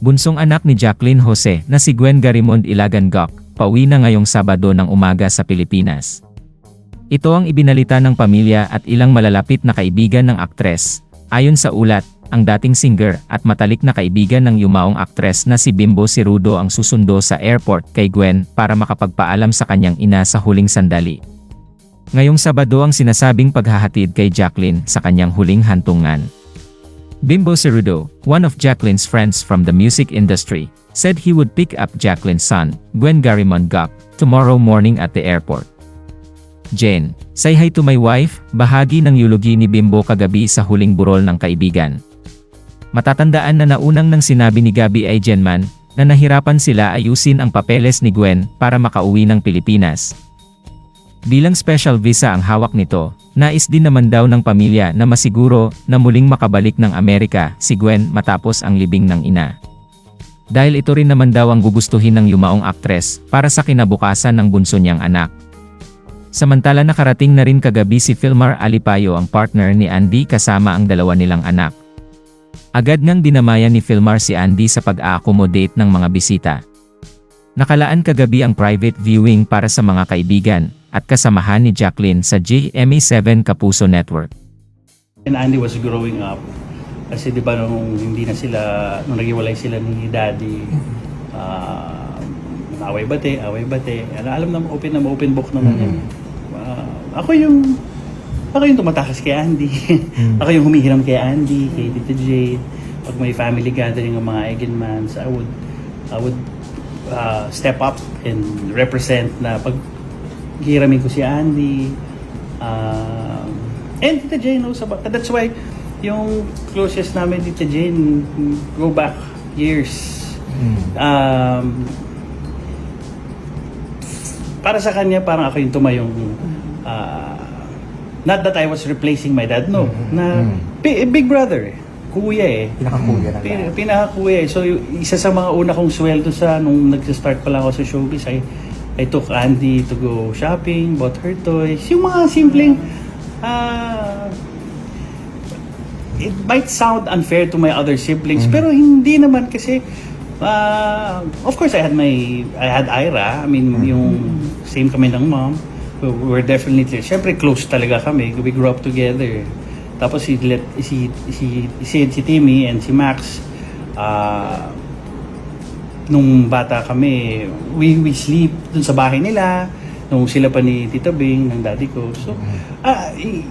bunsong anak ni Jacqueline Jose na si Gwen Garimond Ilagan Gok, pauwi na ngayong Sabado ng umaga sa Pilipinas. Ito ang ibinalita ng pamilya at ilang malalapit na kaibigan ng aktres. Ayon sa ulat, ang dating singer at matalik na kaibigan ng yumaong aktres na si Bimbo Sirudo ang susundo sa airport kay Gwen para makapagpaalam sa kanyang ina sa huling sandali. Ngayong Sabado ang sinasabing paghahatid kay Jacqueline sa kanyang huling hantungan. Bimbo Cerudo, one of Jacqueline's friends from the music industry, said he would pick up Jacqueline's son, Gwen Garimond Gok, tomorrow morning at the airport. Jen, say hi to my wife, bahagi ng eulogy ni Bimbo kagabi sa huling burol ng kaibigan. Matatandaan na naunang nang sinabi ni Gabi ay Jenman, na nahirapan sila ayusin ang papeles ni Gwen para makauwi ng Pilipinas. Bilang special visa ang hawak nito, nais din naman daw ng pamilya na masiguro na muling makabalik ng Amerika si Gwen matapos ang libing ng ina. Dahil ito rin naman daw ang gugustuhin ng yumaong aktres para sa kinabukasan ng bunso niyang anak. Samantala nakarating na rin kagabi si Filmar Alipayo ang partner ni Andy kasama ang dalawa nilang anak. Agad ngang dinamayan ni Filmar si Andy sa pag-accommodate ng mga bisita. Nakalaan kagabi ang private viewing para sa mga kaibigan at kasamahan ni Jacqueline sa GMA7 Kapuso Network. And Andy was growing up. Kasi di ba nung hindi na sila, nung naghiwalay sila ni daddy, ah, away bate, away bate. Ano, alam na open na open book naman yan. Ah, ako yung, ako yung tumatakas kay Andy. ako yung humihiram kay Andy, kay Tita Jade. Pag may family gathering ng mga Eigenmans, I would, I would ah, step up and represent na pag hiramin ko si Andy. Um, and Tita Jane knows about that. That's why yung closest namin Tita Jane go back years. Um, para sa kanya, parang ako yung tumayong uh, not that I was replacing my dad, no. Na bi- big brother, kuya eh. Pinakakuya ng Pin- pinakakuya eh. So, isa sa mga una kong sweldo sa nung nag-start pa lang ako sa showbiz, I, I took Andy to go shopping, bought her toys. Yung mga simpleng, ah, it might sound unfair to my other siblings, pero hindi naman kasi, ah, of course, I had my, I had Ira. I mean, yung same kami ng mom. We were definitely, syempre close talaga kami. We grew up together. Tapos si, let, si, si, si, si Timmy and si Max, ah, nung bata kami, we, we sleep dun sa bahay nila, nung sila pa ni Tita Bing, ng daddy ko. So, ah, i-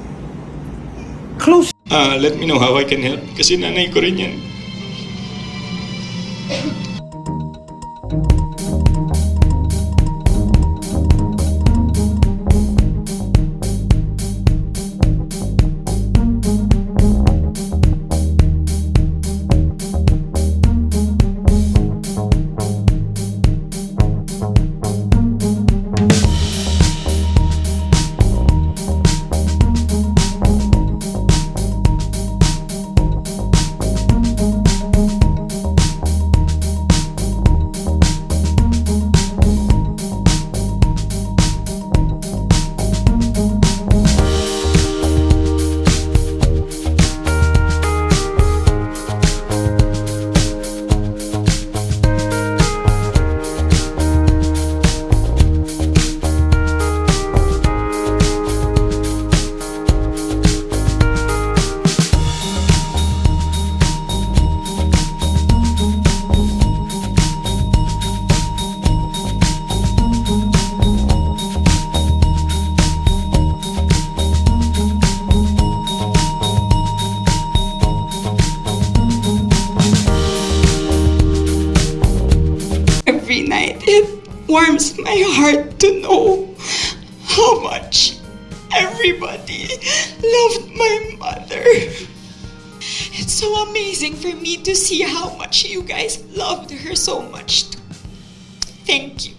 close Ah, let me know how I can help. Kasi nanay ko rin yan. Warms my heart to know how much everybody loved my mother. It's so amazing for me to see how much you guys loved her so much. Thank you.